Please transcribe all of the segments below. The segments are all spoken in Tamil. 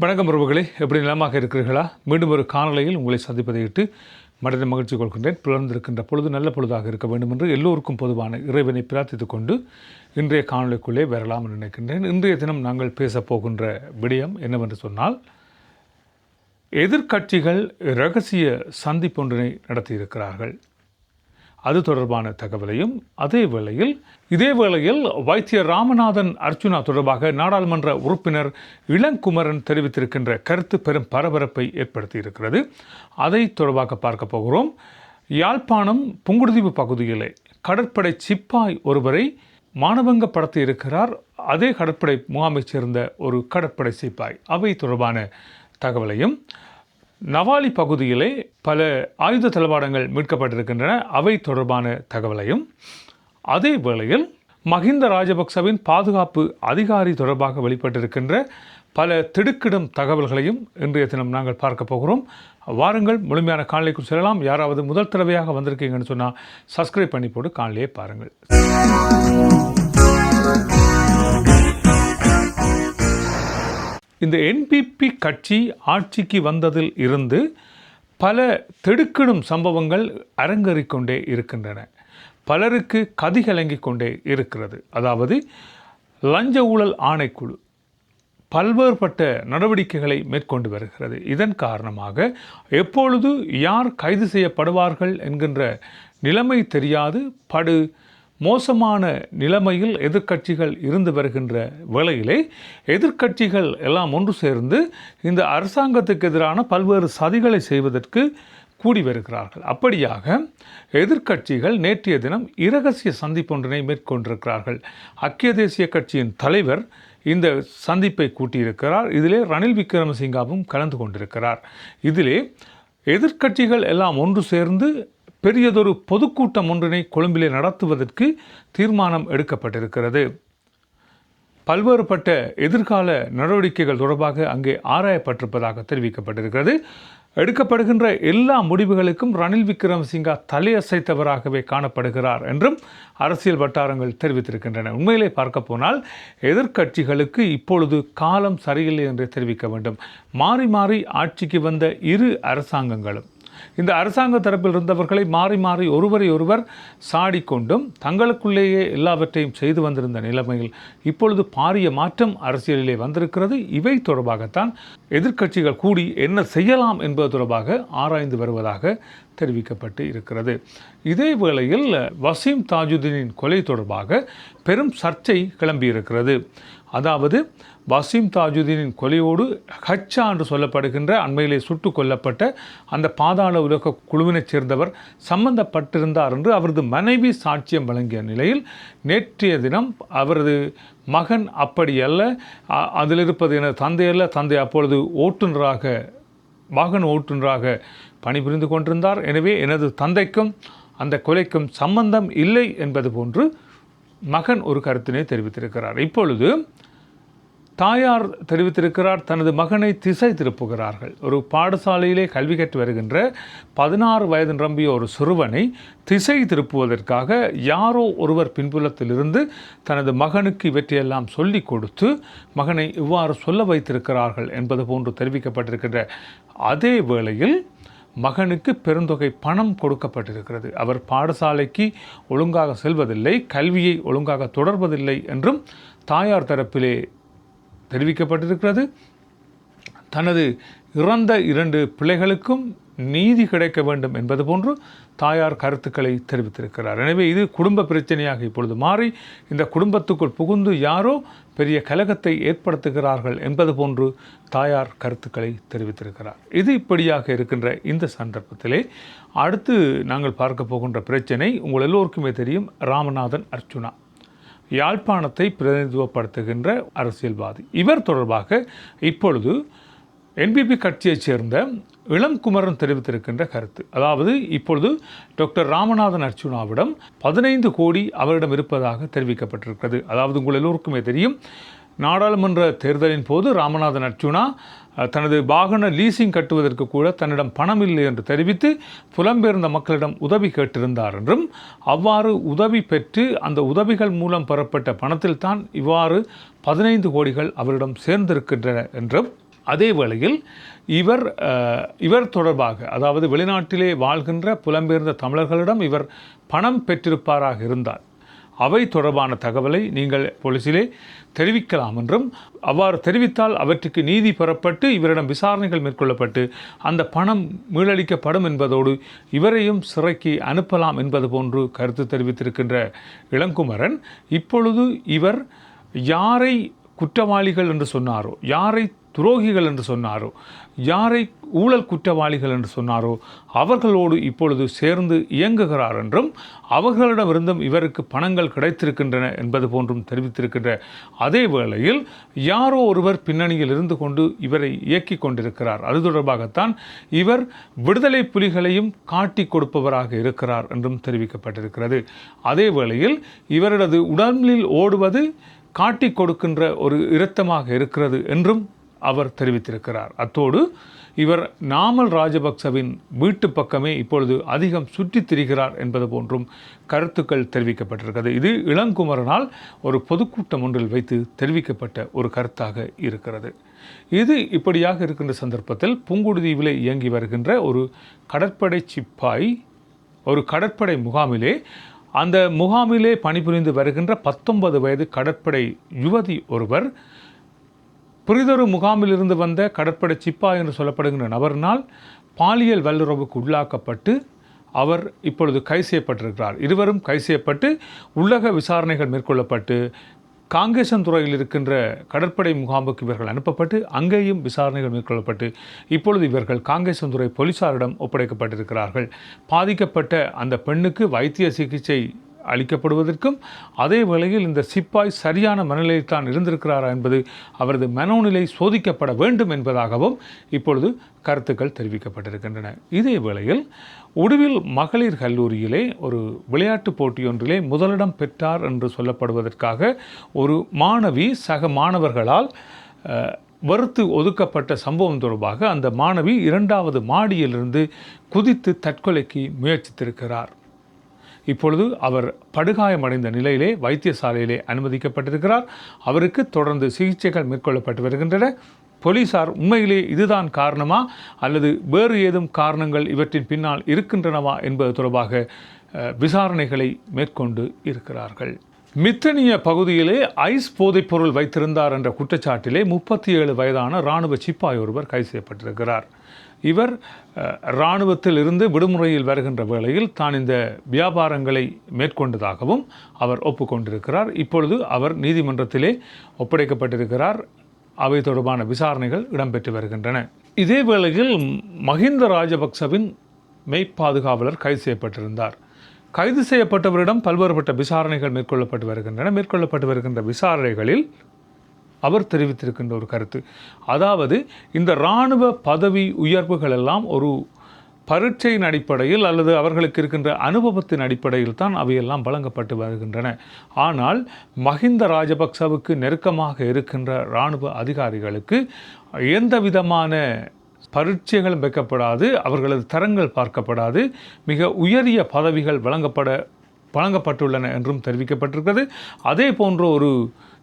வணக்கம் உறவுகளே எப்படி நிலமாக இருக்கிறீர்களா? மீண்டும் ஒரு காணொலியில் உங்களை சந்திப்பதை மனித மகிழ்ச்சி கொள்கின்றேன். பிறந்திருக்கின்ற பொழுது நல்ல பொழுதாக இருக்க வேண்டும் என்று எல்லோருக்கும் பொதுவான இறைவனை பிரார்த்தித்துக் கொண்டு இன்றைய காணொலிக்குள்ளே வரலாம் என்று நினைக்கின்றேன். இன்றைய தினம் நாங்கள் பேசப் போகின்ற விடயம் என்னவென்று சொன்னால் எதிர்க்கட்சிகள் இரகசிய சந்திப்பொன்றினை நடத்தியிருக்கிறார்கள். அது தொடர்பான தகவலையும் அதே வேளையில் இதே வேளையில் வைத்தியர் ராமநாதன் அர்ச்சுனா தொடர்பாக நாடாளுமன்ற உறுப்பினர் இளங்குமரன் தெரிவித்திருக்கின்ற கருத்து பெரும் பரபரப்பை ஏற்படுத்தியிருக்கிறது. அதை தொடர்பாக பார்க்க போகிறோம். யாழ்ப்பாணம் புங்குடுதீவு பகுதியிலே கடற்படை சிப்பாய் ஒருவரை மானபங்கப்படுத்தி இருக்கிறார் அதே கடற்படை முகாமைச் சேர்ந்த ஒரு கடற்படை சிப்பாய். அவை தொடர்பான தகவலையும் நவாலி பகுதியிலே பல ஆயுத தளவாடங்கள் மீட்கப்பட்டிருக்கின்றன. அவை தொடர்பான தகவலையும் அதே வேளையில் மஹிந்த ராஜபக்சவின் பாதுகாப்பு அதிகாரி தொடர்பாக வெளிப்பட்டிருக்கின்ற பல திடுக்கிடும் தகவல்களையும் இன்றைய தினம் நாங்கள் பார்க்க போகிறோம். வாருங்கள் முழுமையான காணொலிக்கு செல்லலாம். யாராவது முதல் தடவையாக வந்திருக்கீங்கன்னு சொன்னால் சப்ஸ்கிரைப் பண்ணி போட்டு காணொலியை பாருங்கள். இந்த என்பிபி கட்சி ஆட்சிக்கு வந்ததில் இருந்து பல திடுக்கிடும் சம்பவங்கள் அரங்கேறிக்கொண்டே இருக்கின்றன. பலருக்கு கதிகலங்கி கொண்டே இருக்கிறது. அதாவது லஞ்ச ஊழல் ஆணைக்குழு பல்வேறுபட்ட நடவடிக்கைகளை மேற்கொண்டு வருகிறது. இதன் காரணமாக எப்பொழுது யார் கைது செய்யப்படுவார்கள் என்கின்ற நிலைமை தெரியாது. படு மோசமான நிலைமையில் எதிர்க்கட்சிகள் இருந்து வருகின்ற வேளையிலே எதிர்க்கட்சிகள் எல்லாம் ஒன்று சேர்ந்து இந்த அரசாங்கத்துக்கு எதிரான பல்வேறு சதிகளை செய்வதற்கு கூடி வருகிறார்கள். அப்படியாக எதிர்க்கட்சிகள் நேற்றைய தினம் இரகசிய சந்திப்பொன்றினை மேற்கொண்டிருக்கிறார்கள். ஐக்கிய தேசிய கட்சியின் தலைவர் இந்த சந்திப்பை கூட்டியிருக்கிறார். இதிலே ரணில் விக்ரமசிங்காவும் கலந்து கொண்டிருக்கிறார். இதிலே எதிர்க்கட்சிகள் எல்லாம் ஒன்று சேர்ந்து பெரியதொரு பொதுக்கூட்டம் ஒன்றினை கொழும்பிலே நடத்துவதற்கு தீர்மானம் எடுக்கப்பட்டிருக்கிறது. பல்வேறுபட்ட எதிர்கால நடவடிக்கைகள் தொடர்பாக அங்கே ஆராயப்பட்டிருப்பதாக தெரிவிக்கப்பட்டிருக்கிறது. எடுக்கப்படுகின்ற எல்லா முடிவுகளுக்கும் ரணில் விக்ரமசிங்கா தலையசைத்தவராகவே காணப்படுகிறார் என்றும் அரசியல் வட்டாரங்கள் தெரிவித்திருக்கின்றன. உண்மையிலே பார்க்க போனால் எதிர்க்கட்சிகளுக்கு இப்பொழுது காலம் சரியில்லை என்று தெரிவிக்க வேண்டும். மாறி மாறி ஆட்சிக்கு வந்த இரு அரசாங்கங்களும் இந்த அரசாங்க தரப்பில் இருந்தவர்களை மாறி மாறி ஒருவரை ஒருவர் சாடிக்கொண்டும் தங்களுக்குள்ளேயே எல்லாவற்றையும் செய்து வந்திருந்த நிலைமையில் இப்பொழுது பாரிய மாற்றம் அரசியலிலே வந்திருக்கிறது. இவை தொடர்பாகத்தான் எதிர்க்கட்சிகள் கூடி என்ன செய்யலாம் என்பது தொடர்பாக ஆராய்ந்து வருவதாக தெரிவிக்கப்பட்டு இருக்கிறது. இதே வேளையில் வசீம் தாஜுதீனின் கொலை தொடர்பாக பெரும் சர்ச்சை கிளம்பியிருக்கிறது. அதாவது வசீம் தாஜுதீனின் கொலையோடு ஹச்சா என்று சொல்லப்படுகின்ற அண்மையிலே சுட்டு கொல்லப்பட்ட அந்த பாதாள உலக குழுவினைச் சேர்ந்தவர் சம்பந்தப்பட்டிருந்தார் என்று அவரது மனைவி சாட்சியம் வழங்கிய நிலையில் நேற்றைய தினம் அவரது மகன் அப்படி அல்ல அதில் இருப்பது எனது தந்தையல்ல தந்தை அப்பொழுது ஓட்டுநராக வாகன ஓட்டுநராக பணிபுரிந்து கொண்டிருந்தார். எனவே எனது தந்தைக்கும் அந்த கொலைக்கும் சம்பந்தம் இல்லை என்பது போன்று மகன் ஒரு கருத்தினை தெரிவித்திருக்கிறார். இப்பொழுது தாயார் தெரிவித்திருக்கிறார் தனது மகனை திசை திருப்புகிறார்கள். ஒரு பாடசாலையிலே கல்வி கற்று வருகின்ற பதினாறு வயது நிரம்பிய ஒரு சிறுவனை திசை திருப்புவதற்காக யாரோ ஒருவர் பின்புலத்திலிருந்து தனது மகனுக்கு இவற்றையெல்லாம் சொல்லிக் கொடுத்து மகனை இவ்வாறு சொல்ல வைத்திருக்கிறார்கள் என்பது போன்று தெரிவிக்கப்பட்டிருக்கின்ற அதே வேளையில் மகனுக்கு பெருந்தொகை பணம் கொடுக்கப்பட்டிருக்கிறது. அவர் பாடசாலைக்கு ஒழுங்காக செல்வதில்லை கல்வியை ஒழுங்காக தொடர்வதில்லை என்றும் தாயார் தரப்பிலே தெரிவிக்கப்பட்டிருக்கிறது. தனது இறந்த இரண்டு பிள்ளைகளுக்கும் நீதி கிடைக்க வேண்டும் என்பது போன்று தாயார் கருத்துக்களை தெரிவித்திருக்கிறார். எனவே இது குடும்ப பிரச்சனையாக இப்பொழுது மாறி இந்த குடும்பத்துக்குள் புகுந்து யாரோ பெரிய கலகத்தை ஏற்படுத்துகிறார்கள் என்பது போன்று தாயார் கருத்துக்களை தெரிவித்திருக்கிறார். இது இப்படியாக இருக்கின்ற இந்த சந்தர்ப்பத்திலே அடுத்து நாங்கள் பார்க்க போகின்ற பிரச்சனை உங்கள் எல்லோருக்குமே தெரியும் ராமநாதன் அர்ச்சுனா யாழ்ப்பாணத்தை பிரதிநிதித்துவப்படுத்துகின்ற அரசியல்வாதி. இவர் தொடர்பாக இப்பொழுது என்பிபி கட்சியைச் சேர்ந்த இளங்குமரன் தெரிவித்திருக்கின்ற கருத்து. அதாவது இப்பொழுது டாக்டர் ராமநாதன் அர்ச்சுனாவிடம் பதினைந்து கோடி அவரிடம் இருப்பதாக தெரிவிக்கப்பட்டிருக்கிறது. அதாவது உங்கள் எல்லோருக்குமே தெரியும் நாடாளுமன்ற தேர்தலின் போது ராமநாதன் அர்ச்சுனா தனது வாகன லீசிங் கட்டுவதற்கு கூட தன்னிடம் பணம் இல்லை என்று தெரிவித்து புலம்பெயர்ந்த மக்களிடம் உதவி கேட்டிருந்தார் என்றும் அவ்வாறு உதவி பெற்று அந்த உதவிகள் மூலம் பெறப்பட்ட பணத்தில்தான் இவ்வாறு பதினைந்து கோடிகள் அவரிடம் சேர்ந்திருக்கின்றன என்றும் அதே வேளையில் இவர் இவர் தொடர்பாக அதாவது வெளிநாட்டிலே வாழ்கின்ற புலம்பெயர்ந்த தமிழர்களிடம் இவர் பணம் பெற்றிருப்பாராக இருந்தால் அவை தொடர்பான தகவலை நீங்கள் போலீசிலே தெரிவிக்கலாம் என்றும் அவ்வாறு தெரிவித்தால் அவற்றுக்கு நீதி பெறப்பட்டு இவரிடம் விசாரணைகள் மேற்கொள்ளப்பட்டு அந்த பணம் மீளளிக்கப்படும் என்பதோடு இவரையும் சிறைக்கு அனுப்பலாம் என்பது போன்று கருத்து தெரிவித்திருக்கின்ற இளங்குமரன் இப்பொழுது இவர் யாரை குற்றவாளிகள் என்று சொன்னாரோ யாரை துரோகிகள் என்று சொன்னாரோ? யாரை ஊழல் குற்றவாளிகள் என்று சொன்னாரோ? அவர்களோடு இப்பொழுது சேர்ந்து இயங்குகிறார் என்றும் அவர்களிடமிருந்தும் இவருக்கு பணங்கள் கிடைத்திருக்கின்றன என்பது போன்றும் தெரிவித்திருக்கின்ற அதே வேளையில் யாரோ ஒருவர் பின்னணியில் இருந்து கொண்டு இவரை இயக்கி கொண்டிருக்கிறார். அது தொடர்பாகத்தான் இவர் விடுதலை புலிகளையும் காட்டி கொடுப்பவராக இருக்கிறார் என்றும் தெரிவிக்கப்பட்டிருக்கிறது. அதே வேளையில் இவரது உடலில் ஓடுவது காட்டிக் கொடுக்கின்ற ஒரு இரத்தமாக இருக்கிறது என்றும் அவர் தெரிவித்திருக்கிறார். அத்தோடு இவர் நாமல் ராஜபக்சவின் வீட்டு பக்கமே இப்பொழுது அதிகம் சுற்றித் திரிகிறார் என்பது போன்றும் கருத்துக்கள் தெரிவிக்கப்பட்டிருக்கிறது. இது இளங்குமரனால் ஒரு பொதுக்கூட்டம் ஒன்றில் வைத்து தெரிவிக்கப்பட்ட ஒரு கருத்தாக இருக்கிறது. இது இப்படியாக இருக்கின்ற சந்தர்ப்பத்தில் புங்குடுதீவிலே இயங்கி வருகின்ற ஒரு கடற்படை சிப்பாய் ஒரு கடற்படை முகாமிலே அந்த முகாமிலே பணிபுரிந்து வருகின்ற பத்தொன்பது வயது கடற்படை யுவதி ஒருவர் புரிதொரு முகாமிலிருந்து வந்த கடற்படை சிப்பா என்று சொல்லப்படுகின்ற நபரினால் பாலியல் வல்லுறவுக்கு உள்ளாக்கப்பட்டு அவர் இப்பொழுது கை செய்யப்பட்டிருக்கிறார். இருவரும் கை செய்யப்பட்டு உள்ளக விசாரணைகள் மேற்கொள்ளப்பட்டு காங்கேசன்துறையில் இருக்கின்ற கடற்படை முகாமுக்கு இவர்கள் அனுப்பப்பட்டு அங்கேயும் விசாரணைகள் மேற்கொள்ளப்பட்டு இப்பொழுது இவர்கள் காங்கேசன்துறை போலீசாரிடம் ஒப்படைக்கப்பட்டிருக்கிறார்கள். பாதிக்கப்பட்ட அந்த பெண்ணுக்கு வைத்திய சிகிச்சை அளிக்கப்படுவதற்கும் அதே வேளையில் இந்த சிப்பாய் சரியான மனநிலையில் தான் இருந்திருக்கிறாரா என்பது அவரது மனோநிலை சோதிக்கப்பட வேண்டும் என்பதாகவும் இப்பொழுது கருத்துக்கள் தெரிவிக்கப்பட்டிருக்கின்றன. இதே வேளையில் உடுவில் மகளிர் கல்லூரியிலே ஒரு விளையாட்டுப் போட்டியொன்றிலே முதலிடம் பெற்றார் என்று சொல்லப்படுவதற்காக ஒரு மாணவி சக மாணவர்களால் வறுத்து ஒதுக்கப்பட்ட சம்பவம் தொடர்பாக அந்த மாணவி இரண்டாவது மாடியிலிருந்து குதித்து தற்கொலைக்கு முயற்சித்திருக்கிறார். இப்பொழுது அவர் படுகாயமடைந்த நிலையிலே வைத்தியசாலையிலே அனுமதிக்கப்பட்டிருக்கிறார். அவருக்கு தொடர்ந்து சிகிச்சைகள் மேற்கொள்ளப்பட்டு வருகின்றன. போலீசார் உண்மையிலே இதுதான் காரணமா? அல்லது வேறு ஏதும் காரணங்கள் இவற்றின் பின்னால் இருக்கின்றனவா என்பது தொடர்பாக விசாரணைகளை மேற்கொண்டு இருக்கிறார்கள். மித்தனிய பகுதியிலே ஐஸ் போதைப்பொருள் வைத்திருந்தார் என்ற குற்றச்சாட்டிலே முப்பத்தி ஏழு வயதான இராணுவ சிப்பாய் ஒருவர் கைது செய்யப்பட்டிருக்கிறார். இவர் இராணுவத்தில் இருந்து விடுமுறையில் வருகின்ற வேளையில் தான் இந்த வியாபாரங்களை மேற்கொண்டதாகவும் அவர் ஒப்புக்கொண்டிருக்கிறார். இப்பொழுது அவர் நீதிமன்றத்திலே ஒப்படைக்கப்பட்டிருக்கிறார். அவை தொடர்பான விசாரணைகள் இடம்பெற்று வருகின்றன. இதே வேளையில் மஹிந்த ராஜபக்சவின் மெய்ப்பாதுகாவலர் கைது செய்யப்பட்டிருந்தார். கைது செய்யப்பட்டவரிடம் பல்வேறுபட்ட விசாரணைகள் மேற்கொள்ளப்பட்டு வருகின்றன. மேற்கொள்ளப்பட்டு வருகின்ற விசாரணைகளில் அவர் தெரிவித்திருக்கின்ற ஒரு கருத்து. அதாவது இந்த இராணுவ பதவி உயர்வுகள் எல்லாம் ஒரு பரீட்சையின் அடிப்படையில் அல்லது அவர்களுக்கு இருக்கின்ற அனுபவத்தின் அடிப்படையில் தான் அவையெல்லாம் வழங்கப்பட்டு வருகின்றன. ஆனால் மஹிந்த ராஜபக்சவுக்கு நெருக்கமாக இருக்கின்ற இராணுவ அதிகாரிகளுக்கு எந்த விதமான பரீட்சைகளும் வைக்கப்படாது அவர்களது தரங்கள் பார்க்கப்படாது மிக உயரிய பதவிகள் வழங்கப்பட வழங்கப்பட்டுள்ளன என்றும் தெரிவிக்கப்பட்டிருக்கிறது. அதே போன்ற ஒரு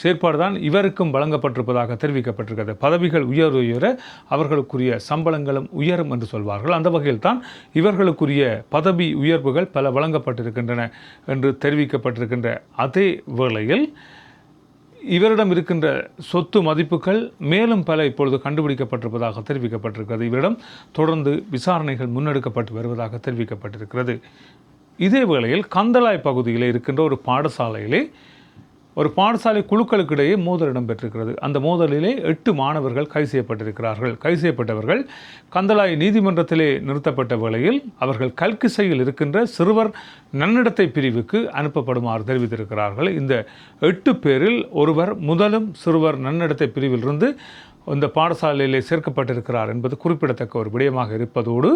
செயற்பாடு தான் இவருக்கும் வழங்கப்பட்டிருப்பதாக தெரிவிக்கப்பட்டிருக்கிறது. பதவிகள் உயர் உயர அவர்களுக்குரிய சம்பளங்களும் உயரும் என்று சொல்வார்கள். அந்த வகையில் தான் இவர்களுக்குரிய பதவி உயர்வுகள் பல வழங்கப்பட்டிருக்கின்றன என்று தெரிவிக்கப்பட்டிருக்கின்ற அதே வேளையில் இவரிடம் இருக்கின்ற சொத்து மதிப்புகள் மேலும் பல இப்பொழுது கண்டுபிடிக்கப்பட்டிருப்பதாக தெரிவிக்கப்பட்டிருக்கிறது. இவரிடம் தொடர்ந்து விசாரணைகள் முன்னெடுக்கப்பட்டு வருவதாக தெரிவிக்கப்பட்டிருக்கிறது. இதே வேளையில் கந்தலாய் பகுதியில் இருக்கின்ற ஒரு பாடசாலையிலே ஒரு பாடசாலை குழுக்களுக்கிடையே மோதல் இடம்பெற்றிருக்கிறது. அந்த மோதலிலே எட்டு மாணவர்கள் கைது செய்யப்பட்டிருக்கிறார்கள். கைது செய்யப்பட்டவர்கள் கந்தலாய் நீதிமன்றத்திலே நிறுத்தப்பட்ட வேளையில் அவர்கள் கல்கிசையில் இருக்கின்ற சிறுவர் நன்னடத்தை பிரிவுக்கு அனுப்பப்படுமாறு தெரிவித்திருக்கிறார்கள். இந்த எட்டு பேரில் ஒருவர் முதலும் சிறுவர் நன்னடத்தை பிரிவிலிருந்து இந்த பாடசாலையிலே சேர்க்கப்பட்டிருக்கிறார் என்பது குறிப்பிடத்தக்க ஒரு விடயமாக இருப்பதோடு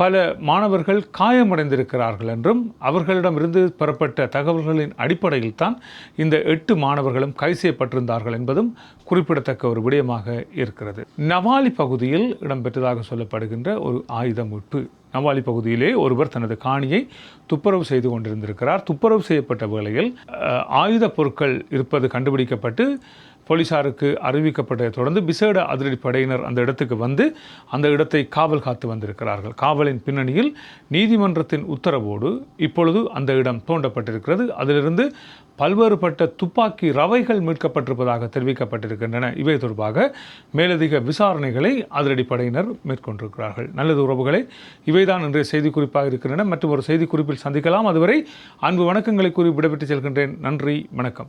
பல மாணவர்கள் காயமடைந்திருக்கிறார்கள் என்றும் அவர்களிடமிருந்து பெறப்பட்ட தகவல்களின் அடிப்படையில் தான் இந்த எட்டு மாணவர்களும் கைது செய்யப்பட்டிருந்தார்கள் என்பதும் குறிப்பிடத்தக்க ஒரு விடயமாக இருக்கிறது. நவாலி பகுதியில் இடம்பெற்றதாக சொல்லப்படுகின்ற ஒரு ஆயுத மீட்பு நவாலி பகுதியிலே ஒருவர் தனது காணியை துப்புரவு செய்து கொண்டிருந்திருக்கிறார். துப்புரவு செய்யப்பட்ட வேளையில் ஆயுத பொருட்கள் இருப்பது கண்டுபிடிக்கப்பட்டு போலீசாருக்கு அறிவிக்கப்பட்டதை தொடர்ந்து விசேட அதிரடி படையினர் அந்த இடத்துக்கு வந்து அந்த இடத்தை காவல் காத்து வந்திருக்கிறார்கள். காவலின் பின்னணியில் நீதிமன்றத்தின் உத்தரவோடு இப்பொழுது அந்த இடம் தோண்டப்பட்டிருக்கிறது. அதிலிருந்து பல்வேறுபட்ட துப்பாக்கி ரவைகள் மீட்கப்பட்டிருப்பதாக தெரிவிக்கப்பட்டிருக்கின்றன. இவை தொடர்பாக மேலதிக விசாரணைகளை அதிரடி படையினர் மேற்கொண்டிருக்கிறார்கள். நல்லது உறவுகளை இவைதான் இன்றைய செய்தி குறிப்பாக இருக்கின்றன. மற்றும் ஒரு செய்தி குறிப்பில் சந்திக்கலாம். அதுவரை அன்பு வணக்கங்களை கூறி விடைபெற்று செல்கின்றேன். நன்றி வணக்கம்.